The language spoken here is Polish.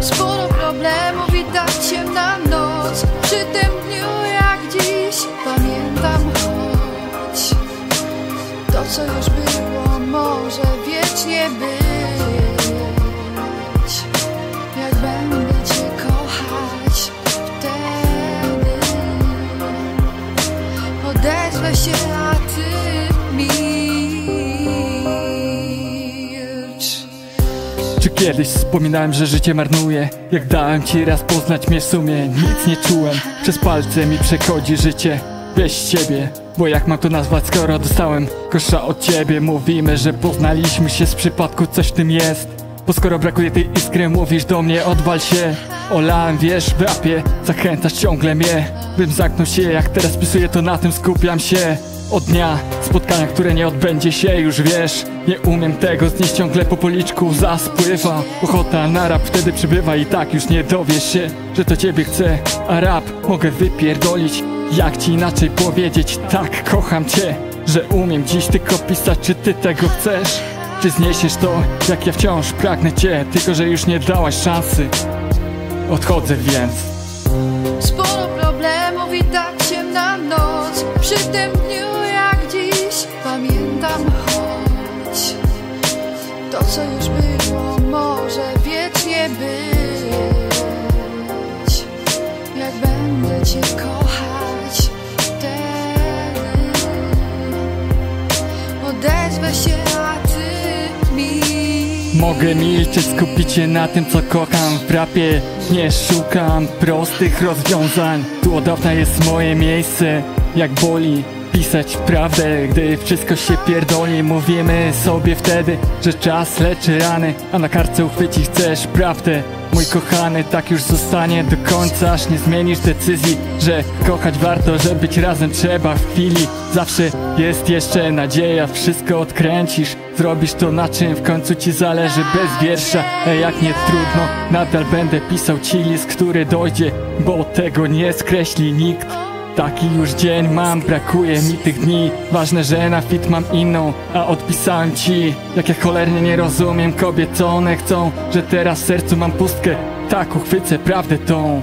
Sporo problemów i tak na noc. Przy tym dniu jak dziś pamiętam choć To co już było może wiecznie być. Jak będę cię kochać wtedy Odezwę się, a ty Czy kiedyś wspominałem, że życie marnuję? Jak dałem ci raz poznać mnie w sumie Nic nie czułem, przez palce mi przechodzi życie Weź ciebie, bo jak mam to nazwać skoro dostałem kosza od ciebie? Mówimy, że poznaliśmy się z przypadku, coś w tym jest. Bo skoro brakuje tej iskry, mówisz do mnie odwal się. Olałem, wiesz, w rapie, zachęcasz ciągle mnie. Bym zamknął się, jak teraz pisuję to na tym skupiam się od dnia spotkania, które nie odbędzie się już wiesz Nie umiem tego znieść ciągle po policzku zaspływa Ochota na rap wtedy przybywa i tak już nie dowiesz się Że to ciebie chcę, a rap mogę wypierdolić. Jak ci inaczej powiedzieć, tak kocham cię Że umiem dziś tylko pisać, czy ty tego chcesz? Czy zniesiesz to, jak ja wciąż pragnę cię Tylko, że już nie dałaś szansy? Odchodzę więc. Sporo problemów i tak ciemna noc Przy tym dniu być. Jak będę cię kochać Wtedy Odezwę się, Mogę milczeć, skupić się na tym co kocham w rapie. Nie szukam prostych rozwiązań. Tu od dawna jest moje miejsce Jak boli pisać prawdę Gdy wszystko się pierdoli. Mówimy sobie wtedy, że czas leczy rany A na kartce uchwycić chcesz prawdę. Mój kochany, tak już zostanie do końca. Aż nie zmienisz decyzji, że kochać warto Że być razem trzeba w chwili. Zawsze jest jeszcze nadzieja, wszystko odkręcisz. Zrobisz to na czym w końcu ci zależy bez wiersza. Jak nie trudno, nadal będę pisał ci list, który dojdzie Bo tego nie skreśli nikt Taki już dzień mam, brakuje mi tych dni. Ważne, że na fit mam inną, a odpisałem ci. Jak ja cholernie nie rozumiem kobiet, co one chcą Że teraz w sercu mam pustkę, tak uchwycę prawdę tą